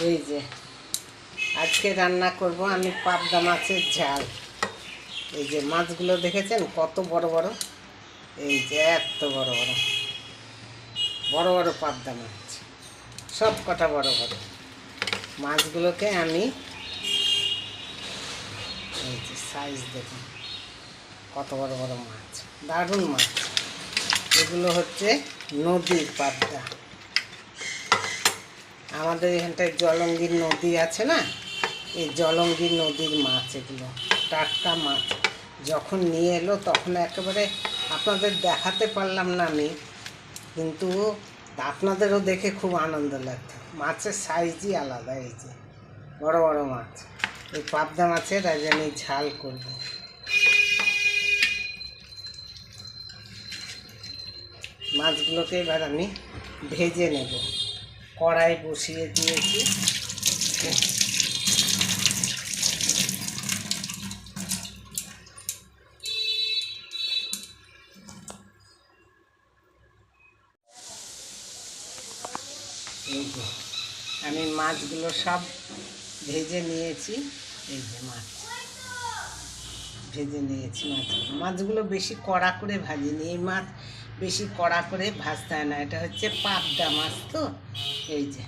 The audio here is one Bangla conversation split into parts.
এই যে, আজকে রান্না করব আমি পাবদা মাছের ঝাল। এই যে মাছগুলো দেখেছেন কত বড় বড়? এই যে এত বড় বড়। বড় বড় পাবদা মাছ। সব কটা বড় বড়। মাছগুলোকে আমি এই যে সাইজ দেখুন, কত বড় বড় মাছ। দারুণ মাছ। এগুলো হচ্ছে নদীর পাবদা। আমাদের এখানটায় জলঙ্গির নদী আছে না? এই জলঙ্গির নদীর মাছ এগুলো, টাটকা মাছ। যখন নিয়ে এলো তখন একেবারে আপনাদের দেখাতে পারলাম না আমি, কিন্তু আপনাদেরও দেখে খুব আনন্দ লাগতো মাছের সাইজই আলাদা এই যে, বড় বড় মাছ। এই পাবদা মাছের আজ আমি ঝাল করব। মাছগুলোকে এবার আমি ভেজে নেব। কড়াই বসিয়ে দিয়েছি। আমি মাছগুলো সব ভেজে নিয়েছি। এই যে মাছ। ভেজে নিয়েছি মাছগুলো। মাছগুলো বেশি কড়া করে ভাজিনি। এই মাছ বেশি কড়া করে ভাজতে হয় না, এটা হচ্ছে পাবদা মাছ তো, এই যে।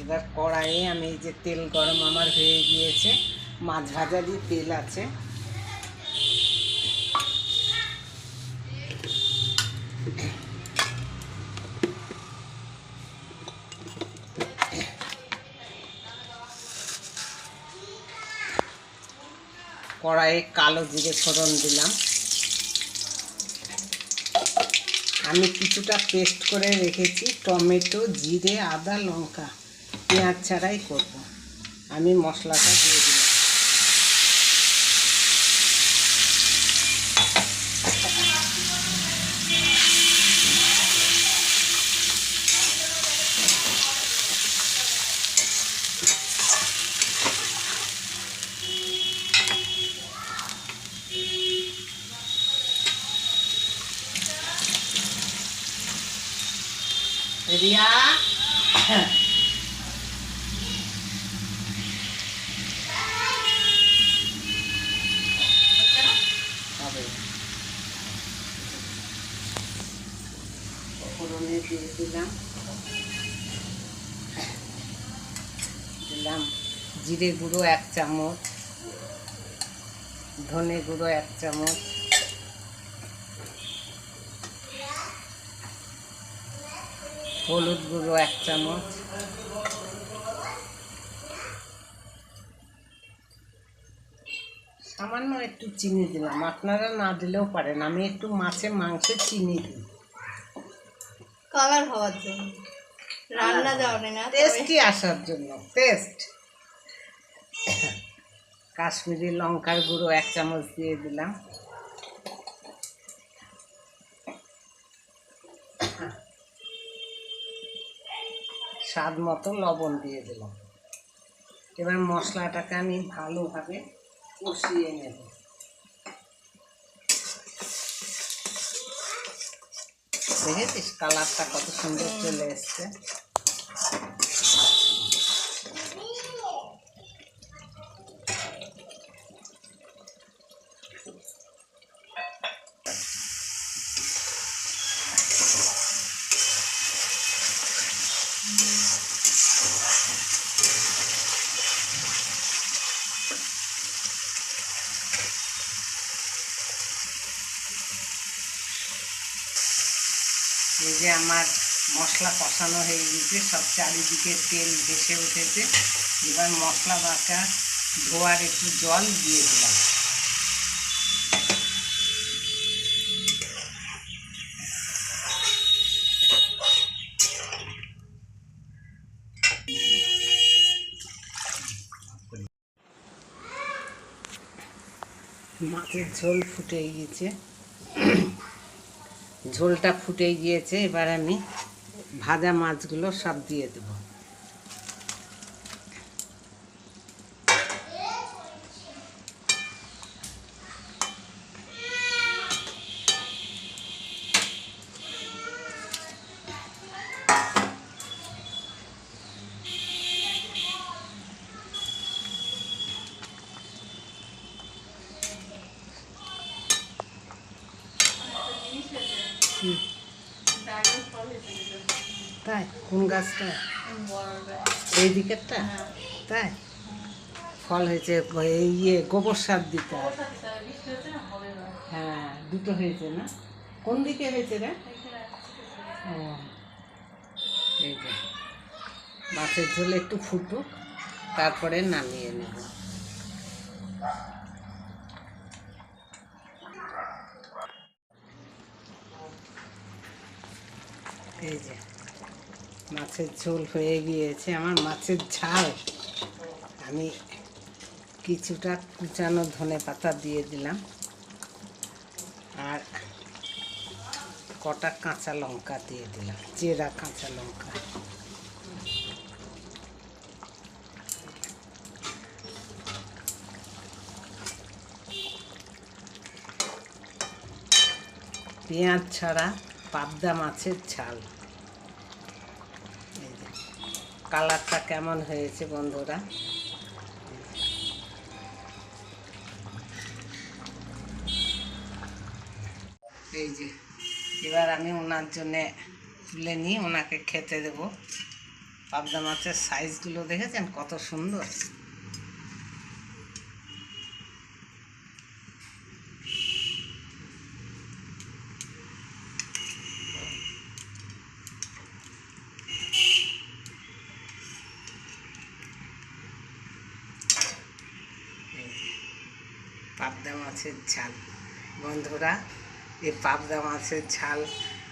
এবার কড়াইয়ে আমি এই যে তেল গরম আমার হয়ে গিয়েছে, মাছ ভাজারই তেল আছে। কড়াইয়ে কালো জিরে ফোড়ন দিলাম। আমি কিছুটা পেস্ট করে রেখেছি, টমেটো, জিরে, আদা, লঙ্কা। পেঁয়াজ ছাড়াই করব। আমি মশলাটা দিয়ে দিলাম রিয়া ফোড়নে দিয়ে দিলাম দিলাম জিরে গুঁড়ো এক চামচ ধনে গুঁড়ো এক চামচ হলুদ গুঁড়ো এক চামচ। সামান্য একটু চিনি দিলাম। আপনারা না দিলেও পারেন। আমি একটু মাছে মাংসে চিনি দিই। কালার হওয়ার জন্য। রান্না যাওয়ানে না টেস্টি আসার জন্য। টেস্ট কাশ্মীরি লঙ্কার গুঁড়ো এক চামচ দিয়ে দিলাম। স্বাদ মতো লবণ দিয়ে দিলাম। এবার মশলাটাকে আমি ভালোভাবে কষিয়ে নেব। দেখেছিস কালারটা কত সুন্দর চলে এসছে? এই যে আমার মশলা কষানো হয়ে গেছে, সব চারিদিকে তেল ভেসে উঠেছে। এবার মশলা বাটা ধোয়ার একটু জল দিয়ে দিলাম। মাছের ঝোল ফুটে গিয়েছে ঝোলটা ফুটে গিয়েছে এবার আমি ভাজা মাছগুলো সব দিয়ে দেবো। তাই? কোন গাছটা? এই দিকেরটা? তাই? ফল হয়েছে ইয়ে গোবর সার দিতে। হ্যাঁ দুটো হয়েছে না? কোন দিকে হয়েছে রে? ও, এই যে। মাছের ঝোল একটু ফুটুক, তারপরে নামিয়ে নেব। এই যে, মাছের ঝোল হয়ে গিয়েছে, আমার মাছের ঝাল। আমি কিছুটা কুচানো ধনে পাতা দিয়ে দিলাম। আর কটা কাঁচা লঙ্কা দিয়ে দিলাম, চেরা কাঁচা লঙ্কা। পেঁয়াজ ছাড়া পাবদা মাছের ঝাল। কালারটা কেমন হয়েছে বন্ধুরা? এই যে, এবার আমি ওনার জন্যে তুলে নিই, ওনাকে খেতে দেবো। পাবদা মাছের সাইজগুলো দেখেছেন? কত সুন্দর। পাবদা মাছের ঝাল বন্ধুরা, এই পাবদা মাছের ঝাল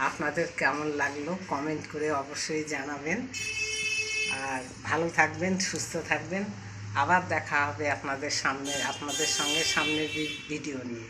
আপনাদের কেমন লাগল কমেন্ট করে অবশ্যই জানাবেন। আর ভালো থাকবেন, সুস্থ থাকবেন। আবার দেখা হবে আপনাদের সামনে, আপনাদের সঙ্গে সামনের ভিডিও নিয়ে।